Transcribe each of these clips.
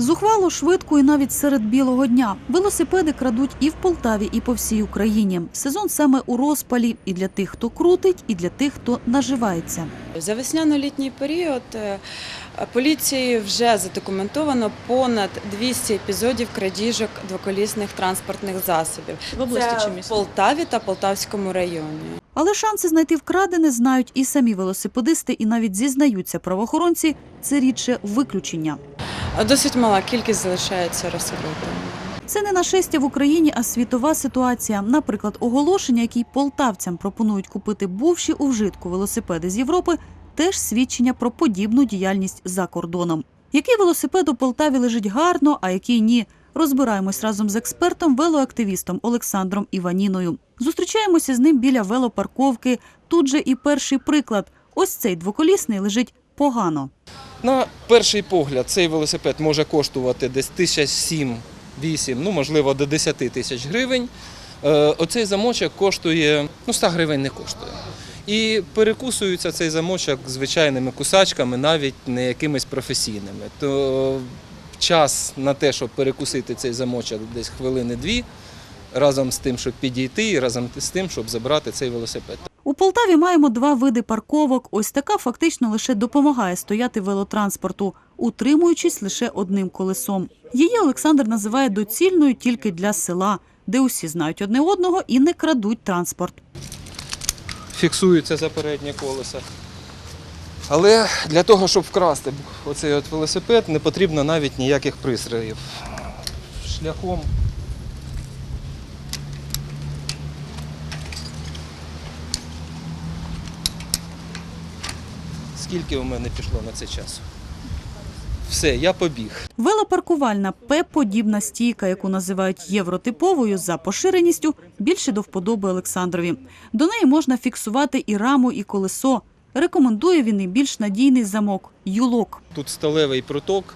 Зухвало, швидко і навіть серед білого дня. Велосипеди крадуть і в Полтаві, і по всій Україні. Сезон саме у розпалі і для тих, хто крутить, і для тих, хто наживається. За весняно-літній період е, поліцією вже задокументовано понад 200 епізодів крадіжок двоколісних транспортних засобів. В області чи місті? Полтаві та Полтавському районі. Але шанси знайти вкрадене знають і самі велосипедисти, і навіть зізнаються правоохоронці. Це рідше виключення. Досить мала кількість залишається розкритою. Це не нашестя в Україні, а світова ситуація. Наприклад, оголошення, які полтавцям пропонують купити бувші у вжитку велосипеди з Європи, теж свідчення про подібну діяльність за кордоном. Який велосипед у Полтаві лежить гарно, а який ні. Розбираємось разом з експертом, велоактивістом Олександром Іваніною. Зустрічаємося з ним біля велопарковки. Тут же і перший приклад. Ось цей двоколісний лежить погано. На перший погляд, цей велосипед може коштувати десь 1007-8, ну можливо до 10 тисяч гривень. Е, Оцей замочок коштує, ну 100 гривень не коштує. І перекусується цей замочок звичайними кусачками, навіть не якимись професійними. То час на те, щоб перекусити цей замочок десь хвилини-дві, разом з тим, щоб підійти, і разом з тим, щоб забрати цей велосипед. У Полтаві маємо два види парковок. Ось така фактично лише допомагає стояти велотранспорту, утримуючись лише одним колесом. Її Олександр називає доцільною тільки для села, де усі знають одне одного і не крадуть транспорт. фіксуються за переднє колесо. Але для того, щоб вкрасти оцей от велосипед, не потрібно навіть ніяких пристроїв. Шляхом скільки у мене пішло на це часу? Все, я побіг. Велопаркувальна П-подібна стійка, яку називають євротиповою за поширеністю, більше до вподоби Олександрові. До неї можна фіксувати і раму, і колесо. Рекомендує він і більш надійний замок юлок. Тут сталевий проток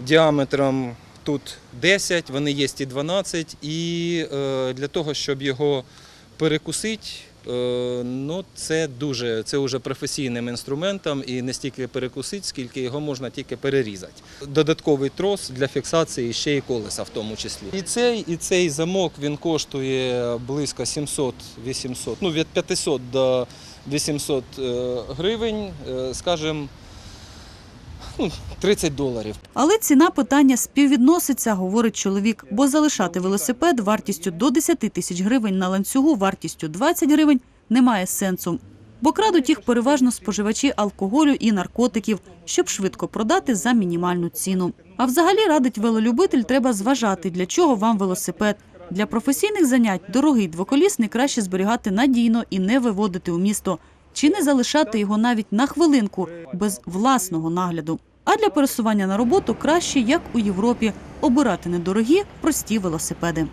діаметром тут 10, вони є і 12, і е, для того, щоб його перекусити, ну, це дуже це вже професійним інструментом і не стільки перекусить, скільки його можна тільки перерізати. Додатковий трос для фіксації ще й колеса в тому числі. І цей, і цей замок він коштує близько 700-800, ну від 500 до 800 е, гривень, е, скажімо, ну, 30 доларів. Але ціна питання співвідноситься, говорить чоловік, бо залишати велосипед вартістю до 10 тисяч гривень на ланцюгу вартістю 20 гривень немає сенсу. Бо крадуть їх переважно споживачі алкоголю і наркотиків, щоб швидко продати за мінімальну ціну. А взагалі радить велолюбитель, треба зважати, для чого вам велосипед. Для професійних занять дорогий двоколісний краще зберігати надійно і не виводити у місто, чи не залишати його навіть на хвилинку без власного нагляду. А для пересування на роботу краще, як у Європі, обирати недорогі, прості велосипеди.